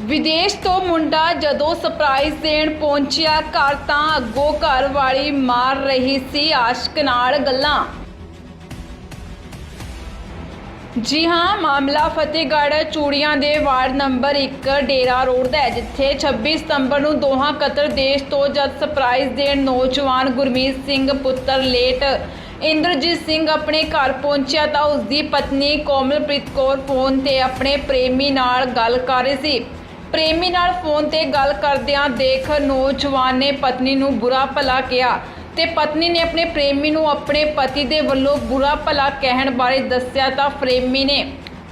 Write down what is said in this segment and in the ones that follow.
ਵਿਦੇਸ਼ ਤੋਂ ਮੁੰਡਾ ਜਦੋਂ ਸਰਪ੍ਰਾਈਜ਼ ਦੇਣ ਪਹੁੰਚਿਆ, ਘਰ ਤਾਂ ਅੱਗੋਂ ਘਰ ਵਾਲੀ ਮਾਰ ਰਹੀ ਸੀ ਆਸ਼ਕ ਨਾਲ ਗੱਲਾਂ। ਜੀ ਹਾਂ, ਮਾਮਲਾ ਫਤਿਹਗੜ੍ਹ ਚੂੜੀਆਂ ਦੇ ਵਾਰਡ ਨੰਬਰ 1 ਡੇਰਾ ਰੋਡ ਦਾ ਹੈ, ਜਿੱਥੇ 26 ਸਤੰਬਰ ਨੂੰ ਦੋਹਾਂ ਕਤਰ ਦੇਸ਼ ਤੋਂ ਜਦ ਸਰਪ੍ਰਾਈਜ਼ ਦੇਣ ਨੌਜਵਾਨ ਗੁਰਮੀਤ ਸਿੰਘ ਪੁੱਤਰ ਲੇਟ ਇੰਦਰਜੀਤ ਸਿੰਘ ਆਪਣੇ ਘਰ ਪਹੁੰਚਿਆ ਤਾਂ ਉਸ ਦੀ ਪਤਨੀ ਕੋਮਲਪ੍ਰੀਤ ਕੌਰ ਫੋਨ ਤੇ ਆਪਣੇ ਪ੍ਰੇਮੀ ਨਾਲ ਗੱਲ ਕਰ ਰਹੀ ਸੀ। ਪ੍ਰੇਮੀ ਨਾਲ ਫੋਨ ਤੇ ਗੱਲ ਕਰਦਿਆਂ ਦੇਖ ਨੌਜਵਾਨ ਨੇ ਪਤਨੀ ਨੂੰ ਬੁਰਾ ਭਲਾ ਕਿਹਾ ਤੇ ਪਤਨੀ ਨੇ ਆਪਣੇ ਪ੍ਰੇਮੀ ਨੂੰ ਆਪਣੇ ਪਤੀ ਦੇ ਵੱਲੋਂ ਬੁਰਾ ਭਲਾ ਕਹਿਣ ਬਾਰੇ ਦੱਸਿਆ ਤਾਂ ਪ੍ਰੇਮੀ ਨੇ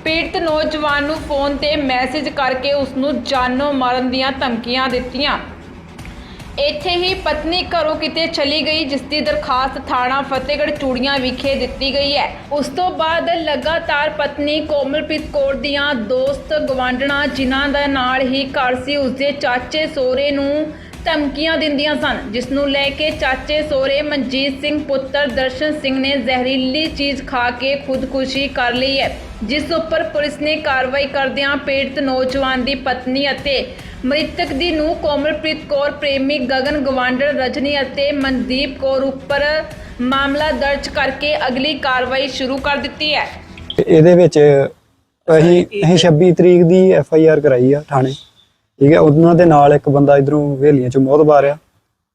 ਪੀੜਤ ਨੌਜਵਾਨ ਨੂੰ ਫੋਨ ਤੇ ਮੈਸੇਜ ਕਰਕੇ ਉਸ ਨੂੰ ਜਾਨੋਂ ਮਾਰਨ ਦੀਆਂ ਧਮਕੀਆਂ ਦਿੱਤੀਆਂ। ਇੱਥੇ ਹੀ ਪਤਨੀ ਘਰੋਂ ਕਿਤੇ ਚਲੀ ਗਈ, ਜਿਸ ਦੀ ਦਰਖਾਸਤ ਥਾਣਾ ਫਤਿਹਗੜ੍ਹ ਚੂੜੀਆਂ ਵਿਖੇ ਦਿੱਤੀ ਗਈ ਹੈ। ਉਸ ਤੋਂ ਬਾਅਦ ਲਗਾਤਾਰ ਪਤਨੀ ਕੋਮਲਪ੍ਰੀਤ ਕੌਰ ਦੀਆਂ ਦੋਸਤ ਗਵਾਂਢਣਾ ਜਿਨ੍ਹਾਂ ਦਾ ਨਾਲ ਹੀ ਘਰ ਸੀ, ਉਸਦੇ ਚਾਚੇ ਸੋਹਰੇ ਨੂੰ ਧਮਕੀਆਂ ਦਿੰਦੀਆਂ ਸਨ ਜਿਸ ਨੂੰ ਲੈ ਕੇ ਚਾਚੇ ਸੋਹਰੇ ਮਨਜੀਤ ਸਿੰਘ ਪੁੱਤਰ ਦਰਸ਼ਨ ਸਿੰਘ ਨੇ ਜ਼ਹਿਰੀਲੀ ਚੀਜ਼ ਖਾ ਕੇ ਖੁਦਕੁਸ਼ੀ ਕਰ ਲਈ ਹੈ ਜਿਸ ਉੱਪਰ ਪੁਲਿਸ ਨੇ ਕਾਰਵਾਈ ਕਰਦਿਆਂ ਪੀੜਤ ਨੌਜਵਾਨ ਦੀ ਪਤਨੀ ਅਤੇ ਮ੍ਰਿਤਕ ਦੀ ਨੂੰ ਕੋਮਲਪ੍ਰੀਤ ਕੌਰ ਪ੍ਰੇਮੀ ਗਗਨ ਗਵਾਂਡਰ ਰਜਨੀ ਅਤੇ ਮਨਦੀਪ ਕੌਰ ਉੱਪਰ ਮਾਮਲਾ ਦਰਜ ਕਰਕੇ ਅਗਲੀ ਕਾਰਵਾਈ ਸ਼ੁਰੂ ਕਰ ਦਿੱਤੀ ਹੈ। ਇਹਦੇ ਵਿੱਚ ਅਸੀਂ ਅਸੀਂ 26 ਤਰੀਕ ਦੀ ਐਫ ਆਈ ਆਰ ਕਰਾਈ ਆ ਥਾਣੇ। ਠੀਕ ਹੈ ਉਹਨਾਂ ਦੇ ਨਾਲ ਇੱਕ ਬੰਦਾ ਇਧਰੋਂ ਹਵੇਲੀਆਂ ਚੋਂ ਮੋਹਤਬਾਰ ਆ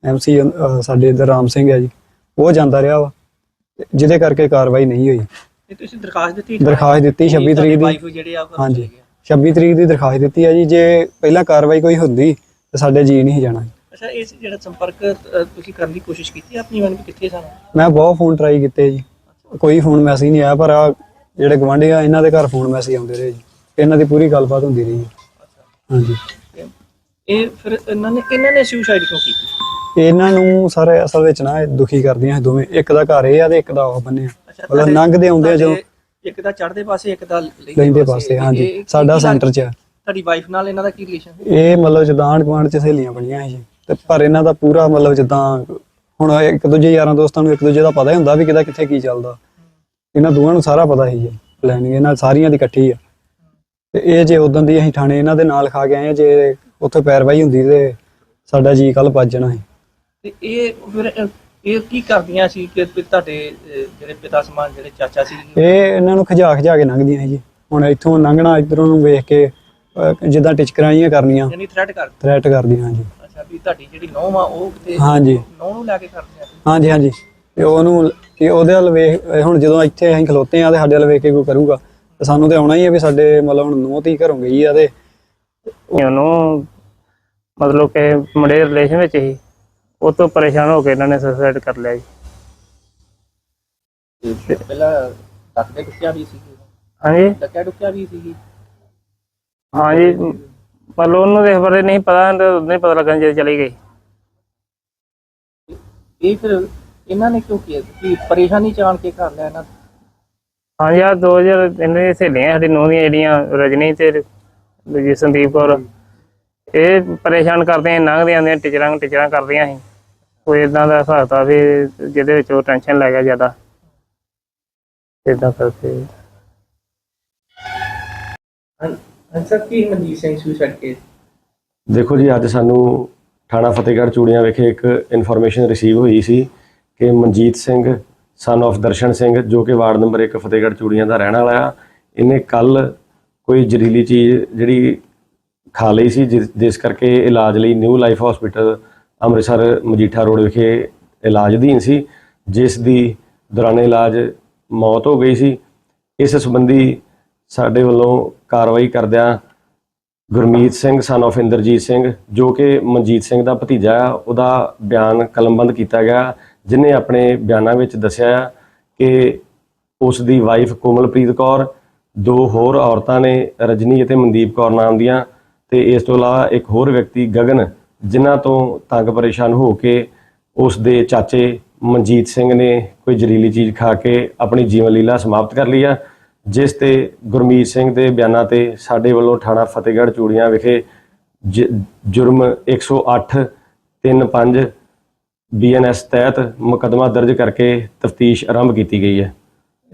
ਐਮਸੀ ਸਾਡੇ ਇਧਰ ਰਾਮ ਸਿੰਘ ਹੈ ਜੀ। ਉਹ ਜਾਂਦਾ ਰਿਹਾ ਵਾ। ਜਿਹਦੇ ਕਰਕੇ ਕਾਰਵਾਈ ਨਹੀਂ ਹੋਈ। ਤੁਸੀਂ ਦਰਖਾਸਤ ਦਿੱਤੀ ਦਰਖਾਸਤ ਦਿੱਤੀ 26 ਤਰੀਕ ਦੀ। ਹਾਂਜੀ। ਚਲੇ ਗਏ। 26 ਤਰੀਕ ਦੀ ਦਰਖਾਸਤ ਦਿੱਤੀ ਹੈ ਜੀ। ਜੇ ਪਹਿਲਾਂ ਕਾਰਵਾਈ ਕੋਈ ਹੁੰਦੀ ਤੇ ਸਾਡੇ ਜੀ ਨਹੀਂ ਜਾਣਾ ਅੱਛਾ ਇਸ ਜਿਹੜਾ ਸੰਪਰਕ ਤੁਸੀਂ ਕਰਨ ਦੀ ਕੋਸ਼ਿਸ਼ ਕੀਤੀ ਆਪਣੀ ਮਨ ਵੀ ਕਿੱਥੇ ਸਨ? ਮੈਂ ਬਹੁਤ ਫੋਨ ਟਰਾਈ ਕੀਤੇ ਜੀ। ਕੋਈ ਫੋਨ ਮੈਸੇਜ ਨਹੀਂ ਆਇਆ ਪਰ ਆ ਜਿਹੜੇ ਗਵਾਂਢੀ ਆ ਇਹਨਾਂ ਦੇ ਘਰ ਫੋਨ ਮੈਸੇਜ ਆਉਂਦੇ ਰਹੇ ਜੀ। ਇਹਨਾਂ ਦੀ ਪੂਰੀ ਗੱਲਬਾਤ ਹੁੰਦੀ ਰਹੀ। ਹਾਂਜੀ। ਇਹ ਫਿਰ ਇਹਨਾਂ ਨੇ ਇਹਨਾਂ ਨੇ ਸੁਸਾਈਡ ਕਿਉਂ ਕੀਤੀ? ਇਹਨਾਂ ਨੂੰ ਸਾਰੇ ਅਸਲ ਵਿੱਚ ਨਾ ਇਹ ਦੁਖੀ ਕਰਦੀਆਂ ਇਹ ਦੋਵੇਂ। ਇੱਕ ਦਾ ਘਰ ਇਹ ਆ ਤੇ ਇੱਕ ਦਾ ਉਹ ਬੰਨੇ ਆ। ਅੱਛਾ ਮਤਲਬ ਲੰਘਦੇ ਆਉਂਦੇ ਆ ਜਦੋਂ ਤੁਹਾਡੇ ਇੱਕ ਦਾ ਚੜ੍ਹਦੇ ਪਾਸੇ ਇੱਕ ਦਾ ਲੈਂਦੇ ਪਾਸੇ। ਹਾਂਜੀ। ਇਹ- ਸਾਡਾ ਕੀ ਲੱਗ- ਸੈਂਟਰ 'ਚ ਆ। ਤੁਹਾਡੀ ਵਾਈਫ ਨਾਲ ਇਹਨਾਂ ਦਾ ਕੀ ਰਿਲੇਸ਼ਨ ਇਹ ਮਤਲਬ ਜਿੱਦਾਂ ਆਂਢ ਗੁਆਂਢ 'ਚ ਸਹੇਲੀਆਂ ਬਣੀਆਂ ਸੀ ਤੇ ਪਰ ਇਹਨਾਂ ਦਾ ਪੂਰਾ ਮਤਲਬ ਜਿੱਦਾਂ ਹੁਣ ਇੱਕ ਦੂਜੇ ਯਾਰਾਂ ਦੋਸਤਾਂ ਨੂੰ ਇੱਕ ਦੂਜੇ ਦਾ ਪਤਾ ਹੀ ਹੁੰਦਾ ਵੀ ਕਿਹਦਾ ਕਿੱਥੇ ਕੀ ਚੱਲਦਾ। ਇਹਨਾਂ ਦੋਵਾਂ ਨੂੰ ਸਾਰਾ ਪਤਾ ਸੀ ਜੀ ਪਲੈਨਿੰਗ ਇਹਨਾਂ ਸਾਰੀਆਂ ਦੀ ਇਕੱਠੀ ਆ। ਤੇ ਇਹ ਜੇ ਉਦੋਂ ਦੀ ਅਸੀਂ ਥਾਣੇ ਇਹਨਾਂ ਦੇ ਨਾਲ ਖਾ ਕੇ ਆਏ ਆ ਜੇ ਉੱਥੇ ਪੈਰਵਾਈ ਹੁੰਦੀ ਤੇ ਸਾਡਾ ਜੀ ਕੱਲ ਭੱਜ ਜਾਣਾ ਸੀ। ਤੇ ਇਹ ਫਿਰ ਇਹ ਕੀ ਕਰਦੀਆਂ ਸੀ ਕਿ ਵੀ ਤੁਹਾਡੇ ਜਿਹੜੇ ਪਿਤਾ ਸਮਾਨ ਜਿਹੜੇ ਚਾਚਾ ਸੀ? ਇਹ ਇਹਨਾਂ ਨੂੰ ਖਜਾ ਖਜਾ ਕੇ ਲੰਘਦੀਆਂ ਸੀ ਜੀ। ਹੁਣ ਇੱਥੋਂ ਲੰਘਣਾ ਇਧਰੋਂ ਨੂੰ ਵੇਖ ਕੇ ਅਹ, ਜਿੱਦਾਂ ਟਿਚਕਰਾਂ ਜਿਹੀਆਂ ਕਰਨੀਆਂ ਯਾਨੀ ਥ੍ਰੈਟ ਕਰ ਥ੍ਰੈਟ ਕਰਦੀਆਂ ਹਾਂਜੀ। ਅੱਛਾ ਵੀ ਤੁਹਾਡੀ ਜਿਹੜੀ ਨੌਂ ਆ ਉਹ ਕਿਤੇ ਹਾਂਜੀ। ਨੌਂ ਨੂੰ ਲੈ ਕੇ ਕਰਦੀਆਂ ਸੀ? ਹਾਂਜੀ ਹਾਂਜੀ। ਤੇ ਉਹਨੂੰ ਤੇ ਉਹਦੇ ਵੱਲ ਵੇਖ ਇਹ ਹੁਣ ਜਦੋਂ ਇੱਥੇ ਅਸੀਂ ਖਲੋਤੇ ਆ ਤੇ ਸਾਡੇ ਵੱਲ ਵੇਖ ਕੇ ਕੋਈ ਕਰੂਗਾ ਤੇ ਸਾਨੂੰ ਤੇ ਆਉਣਾ ਹੀ ਹੈ ਵੀ ਸਾਡੇ ਮਤਲਬ ਹੁਣ ਨੂੰਹ ਧੀ ਘਰੋਂ ਗਈ ਆ ਤੇ ਉਹਨੂੰ ਮਤਲਬ ਕਿ ਮੁੰਡੇ ਦੇ ਰਿਲੇਸ਼ਨ ਵਿੱਚ ਹੀ ਉਹ ਤੋਂ ਪਰੇਸ਼ਾਨ ਹੋ ਕੇ ਇਹਨਾਂ ਨੇ ਸੁਸਾਈਡ ਕਰ ਲਿਆ ਜੀ। ਤੇ ਪਹਿਲਾਂ ਡੱਕਦੇ ਡੁੱਕਿਆ ਵੀ ਸੀ? ਹਾਂਜੀ? ਡੱਕਿਆ ਡੁੱਕਿਆ ਵੀ ਸੀ? ਹਾਂਜੀ ਮਤਲਬ ਉਹਨੂੰ ਇਸ ਬਾਰੇ ਨਹੀਂ ਪਤਾ ਤੇ ਉਦੋਂ ਹੀ ਪਤਾ ਲੱਗਣ ਜਦੋਂ ਚਲੀ ਗਈ। ਇਹ ਫਿਰ ਇਹਨਾਂ ਨੇ ਕਿਉਂ ਕੀਤਾ ਕਿ ਪਰੇਸ਼ਾਨੀ ਚਾਣ ਕੇ ਕਰ ਲਿਆ ਇਹਨਾਂ ਹਾਂਜੀ ਆ 2000 ਇਹਨਾਂ ਦੀਆਂ ਸਹੇਲੀਆਂ ਸਾਡੀ ਨੂੰਹ ਦੀਆਂ ਜਿਹੜੀਆਂ ਰਜਨੀ ਤੇ ਦੂਜੀ ਸੰਦੀਪ ਕੌਰ। ਇਹ ਪਰੇਸ਼ਾਨ ਕਰਦੀਆਂ ਸੀ, ਲੰਘਦੀਆਂ ਆਉਂਦੀਆਂ ਟੀਚਰਾਂ ਟੀਚਰਾਂ ਕਰਦੀਆਂ ਸੀ। ਕੋਈ ਇਦਾਂ ਦਾ ਹਿਸਾਬ ਤਾ ਵੀ ਜਿਹਦੇ ਵਿੱਚ ਉਹ ਟੈਨਸ਼ਨ ਲੈ ਗਿਆ ਜ਼ਿਆਦਾ। ਇਦਾਂ ਕਰਕੇ। ਅੰਸਰ ਕੀ ਮਨਜੀਤ ਸਿੰਘ ਸੁਸਾਈਡ ਕੇਸ ਦੇਖੋ ਜੀ ਅੱਜ ਸਾਨੂੰ ਥਾਣਾ ਫਤਿਹਗੜ੍ਹ ਚੂੜੀਆਂ ਵਿਖੇ ਇੱਕ ਇਨਫੋਰਮੇਸ਼ਨ ਰਿਸੀਵ ਹੋਈ ਸੀ ਕਿ ਮਨਜੀਤ ਸਿੰਘ ਸਨ of ਦਰਸ਼ਨ ਸਿੰਘ ਜੋ ਕਿ ਵਾਰਡ ਨੰਬਰ 1 ਫਤਿਹਗੜ੍ਹ ਚੂੜੀਆਂ ਦਾ ਰਹਿਣ ਵਾਲਾ ਆ ਇਹਨੇ ਕੱਲ ਕੋਈ ਜ਼ਹਿਰੀਲੀ ਚੀਜ਼ ਜਿਹੜੀ ਖਾ ਲਈ ਸੀ, ਜਿਸ ਜਿਸ ਕਰਕੇ ਇਲਾਜ ਲਈ new life hospital Amritsar Majitha road ਵਿਖੇ ਇਲਾਜ ਅਧੀਨ ਸੀ, ਜਿਸ ਦੀ ਦੌਰਾਨ ਇਲਾਜ ਮੌਤ ਹੋ ਗਈ ਸੀ। ਇਸ ਸੰਬੰਧੀ ਸਾਡੇ ਵੱਲੋਂ ਕਾਰਵਾਈ ਕਰਦਿਆਂ ਗੁਰਮੀਤ ਸਿੰਘ ਸਨ of ਇੰਦਰਜੀਤ ਸਿੰਘ, ਜੋ ਕਿ ਮਨਜੀਤ ਸਿੰਘ ਦਾ ਭਤੀਜਾ ਆ, ਉਹਦਾ ਬਿਆਨ ਕਲਮਬੰਦ ਕੀਤਾ ਗਿਆ, ਜਿਨੇ ਆਪਣੇ ਬਿਆਨਾਂ ਵਿੱਚ ਦੱਸਿਆ ਆ ਕਿ ਉਸ ਦੀ ਵਾਈਫ ਕੋਮਲਪ੍ਰੀਤ ਕੌਰ, ਦੋ ਹੋਰ ਔਰਤਾਂ ਨੇ, ਰਜਨੀ ਅਤੇ ਮਨਦੀਪ ਕੌਰ ਨਾਮ ਦੀਆਂ ਤੇ ਇਸ ਤੋਂ ਇਲਾਵਾ ਇੱਕ ਹੋਰ ਵਿਅਕਤੀ ਗਗਨ ਜਿਨ੍ਹਾਂ ਤੋਂ ਤੰਗ ਪਰੇਸ਼ਾਨ ਹੋ ਕੇ ਉਸ ਦੇ ਚਾਚੇ ਮਨਜੀਤ ਸਿੰਘ ਨੇ ਕੋਈ ਜ਼ਹਿਰੀਲੀ ਚੀਜ਼ ਖਾ ਕੇ ਆਪਣੀ ਜੀਵਨ ਲੀਲਾ ਸਮਾਪਤ ਕਰ ਲਈ ਆ ਜਿਸ ਤੇ ਗੁਰਮੀਤ ਸਿੰਘ ਦੇ ਬਿਆਨਾਂ ਤੇ ਸਾਡੇ ਵੱਲੋਂ ਥਾਣਾ ਫਤਿਹਗੜ੍ਹ ਚੂੜੀਆਂ ਵਿਖੇ ਜੁਰਮ 108 35 ਬੀਐਨਐਸ ਤਹਿਤ ਮੁਕੱਦਮਾ ਦਰਜ ਕਰਕੇ ਤਫਤੀਸ਼ ਆਰੰਭ ਕੀਤੀ ਗਈ ਹੈ।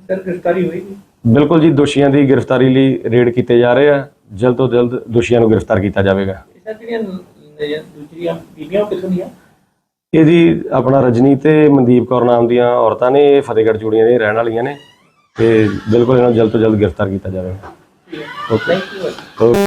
ਸਰ ਗ੍ਰਿਫਤਾਰੀ ਹੋਈ? ਬਿਲਕੁਲ ਜੀ ਦੋਸ਼ੀਆਂ ਦੀ ਗ੍ਰਿਫਤਾਰੀ ਲਈ ਰੇਡ ਕੀਤੇ ਜਾ ਰਹੇ ਆ। ਜਲਦ ਤੋਂ ਜਲਦ ਦੋਸ਼ੀਆਂ ਨੂੰ ਗ੍ਰਿਫਤਾਰ ਕੀਤਾ ਜਾਵੇਗਾ। ਇਹ ਜਿਹੜੀਆਂ ਨ- ਦੂਜੀਆਂ ਬੀਬੀਆਂ ਉਹ ਕਿੱਥੋਂ ਦੀਆਂ? ਇਹ ਜੀ ਆਪਣਾ ਰਜਨੀ ਤੇ ਮਨਦੀਪ ਕੌਰ ਨਾਮ ਦੀਆਂ ਔਰਤਾਂ ਨੇ ਇਹ ਫਤਿਹਗੜ੍ਹ ਚੂੜੀਆਂ ਦੇ ਰਹਿਣ ਵਾਲੀਆਂ ਨੇ। ਤੇ ਬਿਲਕੁਲ ਇਹਨਾਂ ਨੂੰ ਜਲਦ ਤੋਂ ਜਲਦ ਗ੍ਰਿਫਤਾਰ ਕੀਤਾ ਜਾਵੇਗਾ। Thank you okay